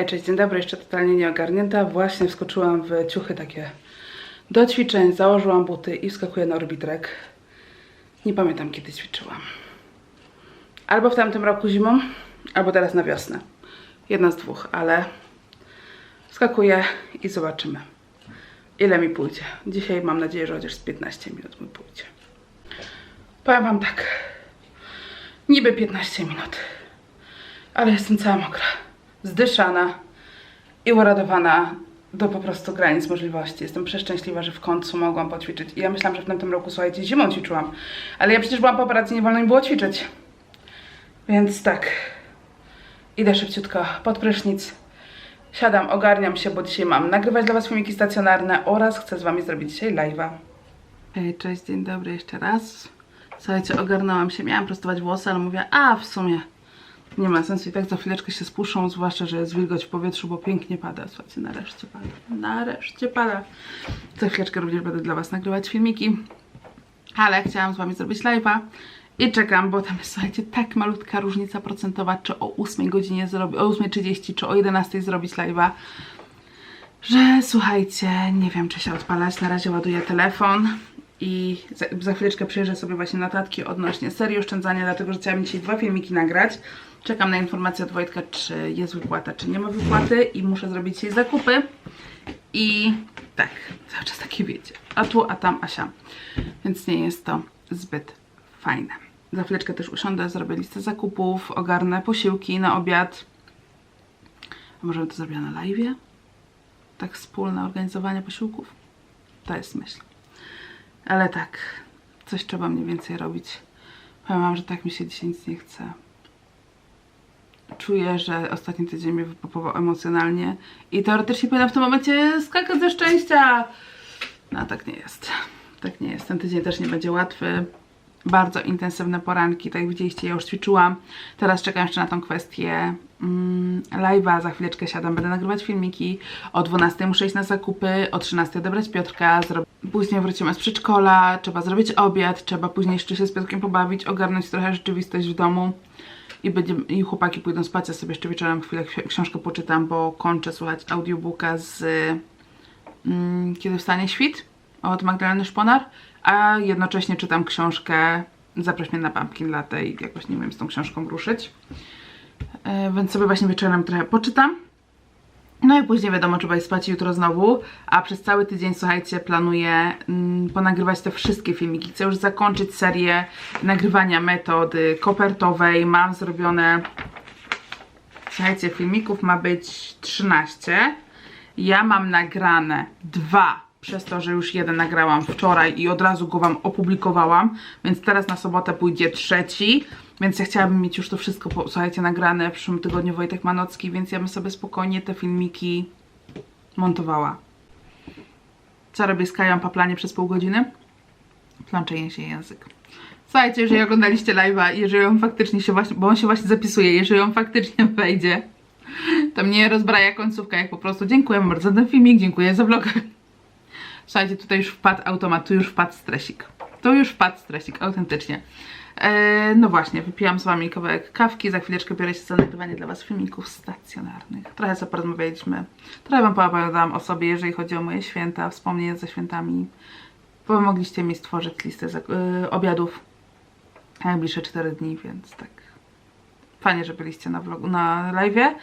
Hej, cześć, dzień dobry, jeszcze totalnie nieogarnięta. Właśnie wskoczyłam w ciuchy takie do ćwiczeń, założyłam buty i wskakuję na orbitrek. Nie pamiętam kiedy ćwiczyłam. Albo w tamtym roku zimą, albo teraz na wiosnę. Jedna z dwóch, ale wskakuję i zobaczymy ile mi pójdzie. Dzisiaj mam nadzieję, że chociaż z 15 minut mi pójdzie. Powiem wam tak, niby 15 minut, ale jestem cała mokra, zdyszana i uradowana do po prostu granic możliwości. Jestem przeszczęśliwa, że w końcu mogłam poćwiczyć. I ja myślałam, że w tamtym roku, słuchajcie, zimą ćwiczyłam, ale ja przecież byłam po operacji, nie wolno mi było ćwiczyć. Więc tak, idę szybciutko pod prysznic, siadam, ogarniam się, bo dzisiaj mam nagrywać dla Was filmiki stacjonarne oraz chcę z Wami zrobić dzisiaj live'a. Hej, cześć, dzień dobry jeszcze raz. Słuchajcie, ogarnęłam się, miałam prostować włosy, ale mówię, a w sumie nie ma sensu i tak za chwileczkę się spuszczą, zwłaszcza, że jest wilgoć w powietrzu, bo pięknie pada. Słuchajcie, nareszcie pada. Nareszcie pada. Za chwileczkę również będę dla Was nagrywać filmiki, ale chciałam z Wami zrobić live'a i czekam, bo tam jest, słuchajcie, tak malutka różnica procentowa, czy o 8 godzinie zrobić, o 8.30, czy o 11 zrobić live'a, że słuchajcie, nie wiem, czy się odpalać. Na razie ładuję telefon i za, za chwileczkę przyjrzę sobie właśnie notatki odnośnie serii oszczędzania, dlatego że chciałam dzisiaj dwa filmiki nagrać. Czekam na informację od Wojtka, czy jest wypłata, czy nie ma wypłaty i muszę zrobić dzisiaj zakupy. I tak, cały czas takie wiecie, a tu, a tam, a siam. Więc nie jest to zbyt fajne. Za chwileczkę też usiądę, zrobię listę zakupów, ogarnę posiłki na obiad. A możemy to zrobić na live'ie? Tak wspólne organizowanie posiłków? To jest myśl. Ale tak, coś trzeba mniej więcej robić. Powiem wam, że tak mi się dzisiaj nic nie chce. Czuję, że ostatni tydzień mnie wypopował emocjonalnie i teoretycznie powinnam w tym momencie skakać ze szczęścia. No tak nie jest. Tak nie jest. Ten tydzień też nie będzie łatwy. Bardzo intensywne poranki, tak jak widzieliście, ja już ćwiczyłam. Teraz czekam jeszcze na tą kwestię mm, live'a. Za chwileczkę siadam, będę nagrywać filmiki. O 12 muszę iść na zakupy, o 13 odebrać Piotrka, zro... później wrócimy z przedszkola, trzeba zrobić obiad, trzeba później jeszcze się z Piotrkiem pobawić, ogarnąć trochę rzeczywistość w domu. I, będzie, I chłopaki pójdą spać, ja sobie jeszcze wieczorem chwilę ksi- książkę poczytam, bo kończę słuchać audiobooka z mm, Kiedy wstanie świt od Magdaleny Szponar, a jednocześnie czytam książkę Zaproś mnie na Pumpkin Latte i jakoś nie wiem z tą książką ruszyć. E, więc sobie właśnie wieczorem trochę poczytam. No i później wiadomo, trzeba iść spać jutro znowu, a przez cały tydzień, słuchajcie, planuję mm, ponagrywać te wszystkie filmiki. Chcę już zakończyć serię nagrywania metody kopertowej. Mam zrobione, słuchajcie, filmików ma być 13. Ja mam nagrane dwa, przez to, że już jeden nagrałam wczoraj i od razu go Wam opublikowałam, więc teraz na sobotę pójdzie trzeci, więc ja chciałabym mieć już to wszystko, słuchajcie, nagrane w przyszłym tygodniu Wojtek Manocki, więc ja bym sobie spokojnie te filmiki montowała. Co robię z Kają Paplanie przez pół godziny? Plączę jej się język. Słuchajcie, jeżeli oglądaliście live'a, jeżeli on faktycznie się właśnie, bo on się właśnie zapisuje, jeżeli on faktycznie wejdzie, to mnie rozbraja końcówka, jak po prostu dziękuję bardzo za ten filmik, dziękuję za vlog. Słuchajcie, tutaj już wpadł automat, tu już wpadł stresik. Tu już wpadł stresik, autentycznie. E, no właśnie, wypiłam z Wami kawałek kawki, za chwileczkę biorę się za nagrywanie dla Was filmików stacjonarnych. Trochę sobie porozmawialiśmy, trochę Wam poopowiadałam o sobie, jeżeli chodzi o moje święta, wspomnienia ze świętami. Pomogliście mi stworzyć listę e, obiadów na najbliższe 4 dni, więc tak. Fajnie, że byliście na vlogu, na live'ie.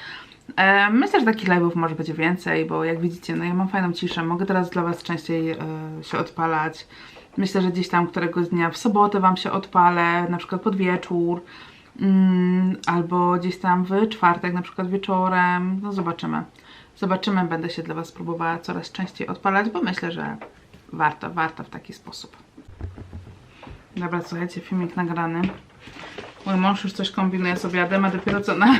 E, myślę, że takich live'ów może będzie więcej, bo jak widzicie, no ja mam fajną ciszę, mogę teraz dla Was częściej e, się odpalać. Myślę, że gdzieś tam któregoś dnia w sobotę Wam się odpalę, na przykład pod wieczór, mm, albo gdzieś tam w czwartek, na przykład wieczorem. No zobaczymy. Zobaczymy, będę się dla Was próbowała coraz częściej odpalać, bo myślę, że warto, warto w taki sposób. Dobra, słuchajcie, filmik nagrany. Mój mąż już coś kombinuje z obiadem, a dopiero co na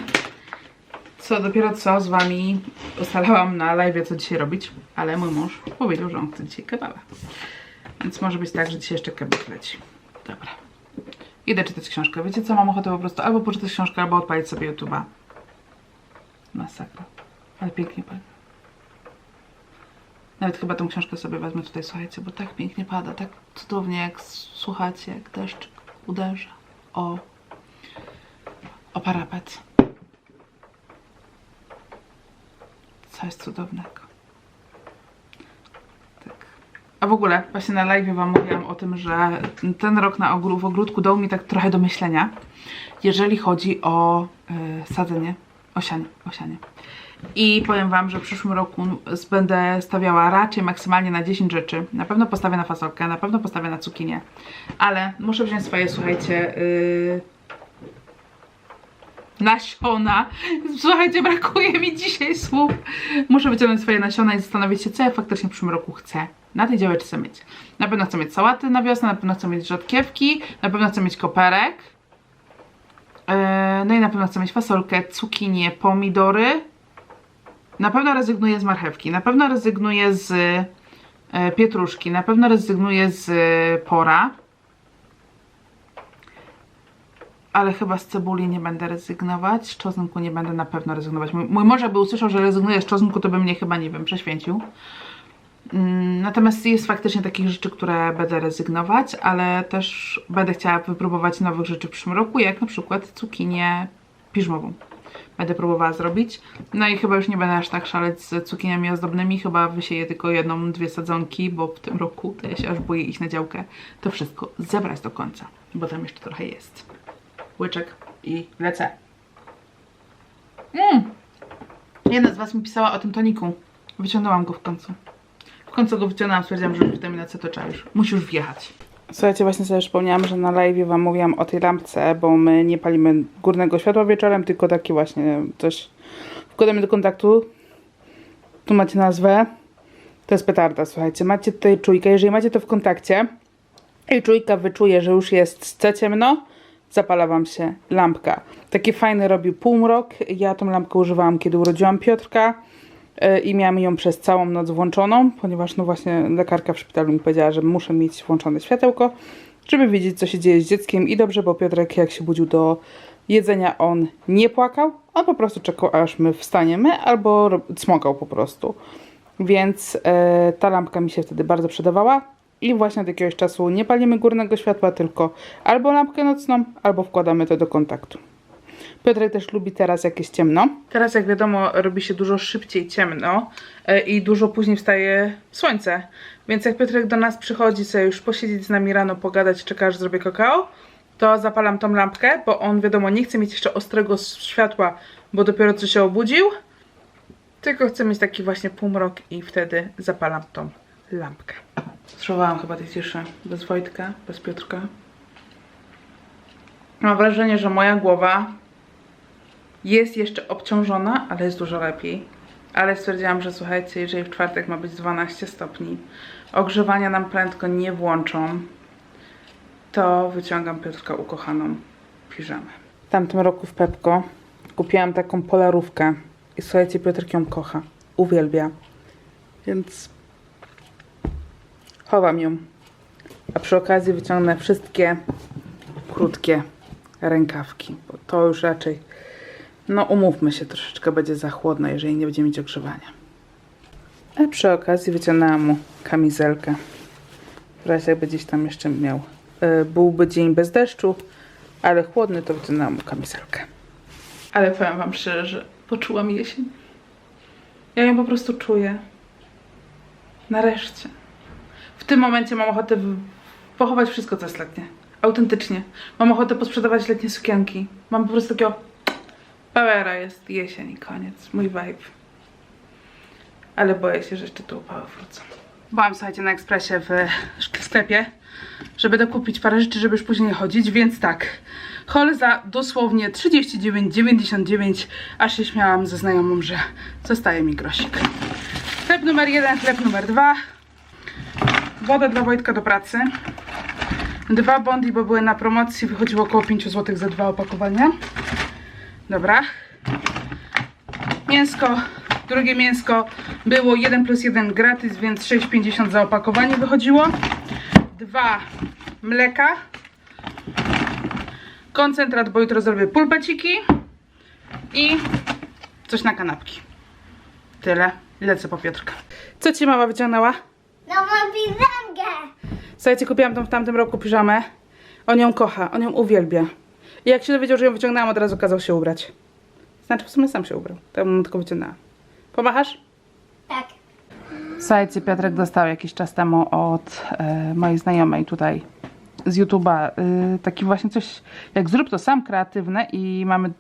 co dopiero co z wami ustalałam na live, co dzisiaj robić, ale mój mąż powiedział, że on chce dzisiaj kebaba. Więc może być tak, że dzisiaj jeszcze kebab leci. Dobra. Idę czytać książkę. Wiecie co, mam ochotę po prostu albo poczytać książkę, albo odpalić sobie YouTube'a. Masakra. Ale pięknie pada. Nawet chyba tą książkę sobie wezmę tutaj, słuchajcie, bo tak pięknie pada, tak cudownie, jak słuchacie, jak deszcz uderza o, o parapet. coś cudownego. Tak. W ogóle, właśnie na live wam mówiłam o tym, że ten rok na ogród, w ogródku dał mi tak trochę do myślenia, jeżeli chodzi o y, sadzenie, osianie, osianie. I powiem wam, że w przyszłym roku będę stawiała raczej maksymalnie na 10 rzeczy. Na pewno postawię na fasolkę, na pewno postawię na cukinię, ale muszę wziąć swoje, słuchajcie, y, nasiona. Słuchajcie, brakuje mi dzisiaj słów. Muszę wyciągnąć swoje nasiona i zastanowić się, co ja faktycznie w przyszłym roku chcę na tej działeczce mieć. Na pewno chcę mieć sałaty na wiosnę, na pewno chcę mieć rzodkiewki, na pewno chcę mieć koperek. Yy, No i na pewno chcę mieć fasolkę, cukinię, pomidory. Na pewno rezygnuję z marchewki, na pewno rezygnuję z e, pietruszki, na pewno rezygnuję z e, pora. Ale chyba z cebuli nie będę rezygnować, z czosnku nie będę na pewno rezygnować. Mój, mój mąż jakby usłyszał, że rezygnuję z czosnku, to by mnie chyba, nie wiem, prześwięcił. Mm, Natomiast jest faktycznie takich rzeczy, które będę rezygnować, ale też będę chciała wypróbować nowych rzeczy w przyszłym roku, jak na przykład cukinię piżmową. Będę próbowała zrobić. No i chyba już nie będę aż tak szaleć z cukiniami ozdobnymi, chyba wysieję tylko jedną, dwie sadzonki, bo w tym roku to ja się aż boję iść na działkę. To wszystko zebrać do końca, bo tam jeszcze trochę jest. Łyczek i lecę. Mm. Jedna z Was mi pisała o tym toniku. Wyciągnęłam go w końcu. Końcu go wyciągnęłam, stwierdziłam, że witamina C to już. Musi już wjechać. Słuchajcie, właśnie sobie przypomniałam, że na live wam mówiłam o tej lampce, bo my nie palimy górnego światła wieczorem, tylko taki właśnie coś wkładamy do kontaktu. Tu macie nazwę. To jest petarda, słuchajcie. Macie tutaj czujkę. Jeżeli macie to w kontakcie i czujka wyczuje, że już jest za ciemno, zapala wam się lampka. Taki fajny robił półmrok. Ja tą lampkę używałam, kiedy urodziłam Piotrka i miałam ją przez całą noc włączoną, ponieważ no właśnie lekarka w szpitalu mi powiedziała, że muszę mieć włączone światełko, żeby wiedzieć, co się dzieje z dzieckiem i dobrze, bo Piotrek jak się budził do jedzenia, on nie płakał, on po prostu czekał, aż my wstaniemy, albo cmokał po prostu. Więc e, ta lampka mi się wtedy bardzo przydawała i właśnie od jakiegoś czasu nie palimy górnego światła, tylko albo lampkę nocną, albo wkładamy to do kontaktu. Piotrek też lubi teraz jak jest ciemno. Teraz jak wiadomo robi się dużo szybciej ciemno e, i dużo później wstaje słońce. Więc jak Piotrek do nas przychodzi sobie już posiedzieć z nami rano, pogadać, czeka aż zrobię kakao, to zapalam tą lampkę, bo on wiadomo nie chce mieć jeszcze ostrego światła, bo dopiero co się obudził. Tylko chcę mieć taki właśnie półmrok i wtedy zapalam tą lampkę. Spróbowałam chyba tej ciszy bez Wojtka, bez Piotrka. Mam wrażenie, że moja głowa jest jeszcze obciążona, ale jest dużo lepiej. Ale stwierdziłam, że słuchajcie, jeżeli w czwartek ma być 12 stopni, ogrzewania nam prędko nie włączą, to wyciągam Piotrka ukochaną piżamę. W tamtym roku w Pepko kupiłam taką polarówkę i słuchajcie, Piotrek ją kocha, uwielbia, więc chowam ją. A przy okazji wyciągnę wszystkie krótkie rękawki, bo to już raczej, no umówmy się, troszeczkę będzie za chłodno, jeżeli nie będzie mieć ogrzewania. A przy okazji wyciągnęłam mu kamizelkę. W razie jakby gdzieś tam jeszcze miał. e, Byłby dzień bez deszczu, ale chłodny, to wyciągnęłam mu kamizelkę. Ale powiem wam szczerze, że poczułam jesień. Ja ją po prostu czuję. Nareszcie. W tym momencie mam ochotę pochować wszystko, co jest letnie. Autentycznie. Mam ochotę posprzedawać letnie sukienki. Mam po prostu takiego powera, jest jesień koniec. Mój vibe. Ale boję się, że jeszcze tu upały wrócą. Byłam, słuchajcie, na ekspresie w szk- sklepie, żeby dokupić parę rzeczy, żeby już później nie chodzić, więc tak. Hol za dosłownie 39,99, aż się śmiałam ze znajomą, że zostaje mi grosik. Chleb numer jeden, chleb numer dwa. Woda dla Wojtka do pracy. Dwa bondi, bo były na promocji, wychodziło około 5 zł za dwa opakowania. Dobra. Mięsko, drugie mięsko było 1 plus 1 gratis, więc 6,50 za opakowanie wychodziło. Dwa mleka. Koncentrat, bo jutro zrobię pulpeciki. I coś na kanapki. Tyle. Lecę po Piotrka. Co ci mama wyciągnęła? No mam piżamkę. Słuchajcie, kupiłam tą w tamtym roku piżamę. On ją kocha, on ją uwielbia. I jak się dowiedział, że ją wyciągnęłam, od razu kazał się ubrać. Znaczy, w sumie sam się ubrał. To ja mu tylko wyciągnęłam. Pomachasz? Tak. Słuchajcie, Piotrek dostał jakiś czas temu od e, mojej znajomej tutaj z YouTube'a y, taki właśnie coś jak zrób to sam kreatywne i mamy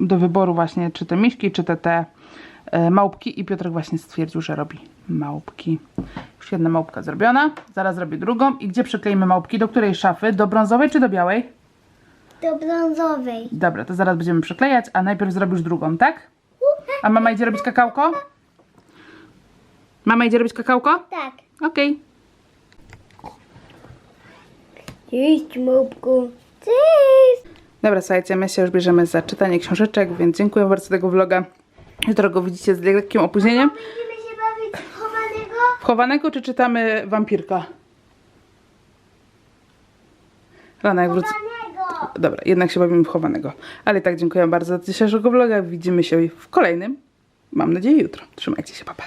do wyboru właśnie czy te miśki, czy te te e, małpki i Piotrek właśnie stwierdził, że robi małpki. Już jedna małpka zrobiona, zaraz zrobię drugą i gdzie przykleimy małpki? Do której szafy? Do brązowej czy do białej? Do brązowej. Dobra, to zaraz będziemy przyklejać, a najpierw zrobisz drugą, tak? A mama idzie robić kakałko? Mama idzie robić kakałko? Tak. Okej. Cześć, małpku. Cześć. Dobra, słuchajcie, my się już bierzemy za czytanie książeczek, więc dziękuję bardzo za tego vloga. Jutro go widzicie z lekkim opóźnieniem. Będziemy się bawić w chowanego. Chowanego czy czytamy wampirka? Rana, jak wrócę. Dobra, jednak się bawimy w chowanego. Ale tak dziękuję bardzo za dzisiejszego vloga. Widzimy się w kolejnym. Mam nadzieję jutro. Trzymajcie się, papa.